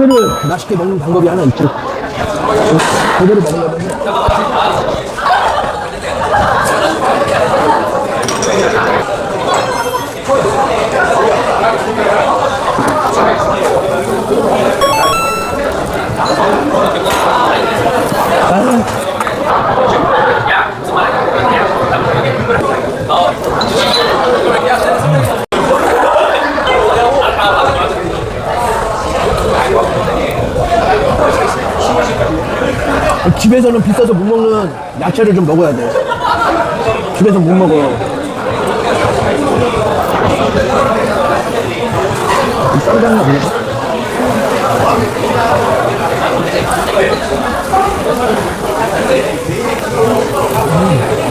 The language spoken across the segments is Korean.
회를 맛있게 먹는 방법이 하나 있죠. 제대로 먹으려면 집에서는 비싸서 못 먹는 야채를 좀 먹어야 돼. 집에서 못 먹어. 쌈장나 보네. 어,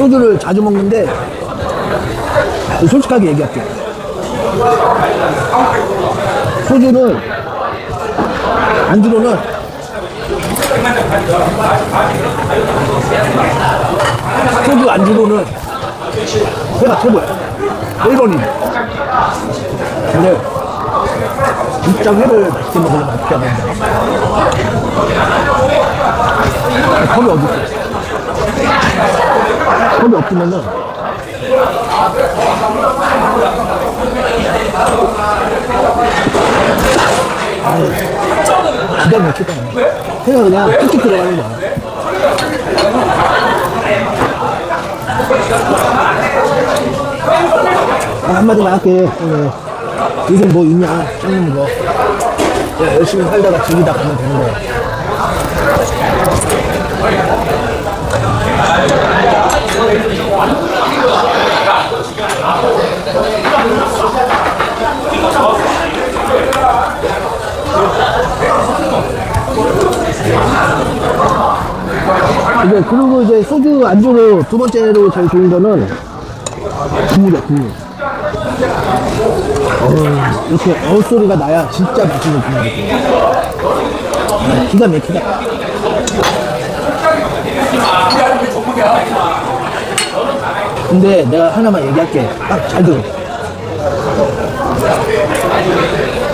소주를 자주 먹는데 솔직하게 얘기할게요. 소주는 안주로는 소주 안주로는 회가 최고야. 1번이. 근데 진짜 회를 맛있게 먹으려면 어떻게 돼? 컵이 있 어? 컵이 없으면은 아유, 기가 막히다. 회가 그냥 툭툭 들어가는 거야. 아, 한마디만 할게. 오늘. 요즘 뭐 있냐? 짱는 거. 야, 열심히 살다가 즐기다 가면 되는 거야. 이제 그리고 이제 소주 안주로 두 번째로 제일 좋은 거는 국물이야 국물. 어, 이렇게 어 소리가 나야 진짜 맛있는 국물이야. 아, 기가 막히다. 근데 내가 하나만 얘기할게. 딱 잘 들어.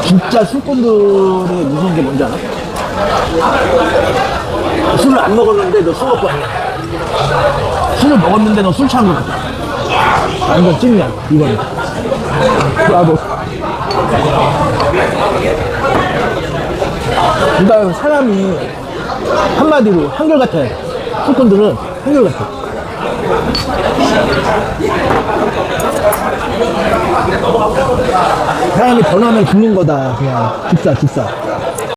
진짜 술꾼들의 무서운 게 뭔지 알아? 안 먹었는데 너 술 먹고 아니야. 술을 먹었는데 너 술 취한 거 같아. 아, 이건 찐이야, 이거는. 나도. 그러니까 사람이 한마디로 한결같아. 술꾼들은 한결같아. 사람이 변하면 죽는 거다. 그냥 집사, 집사.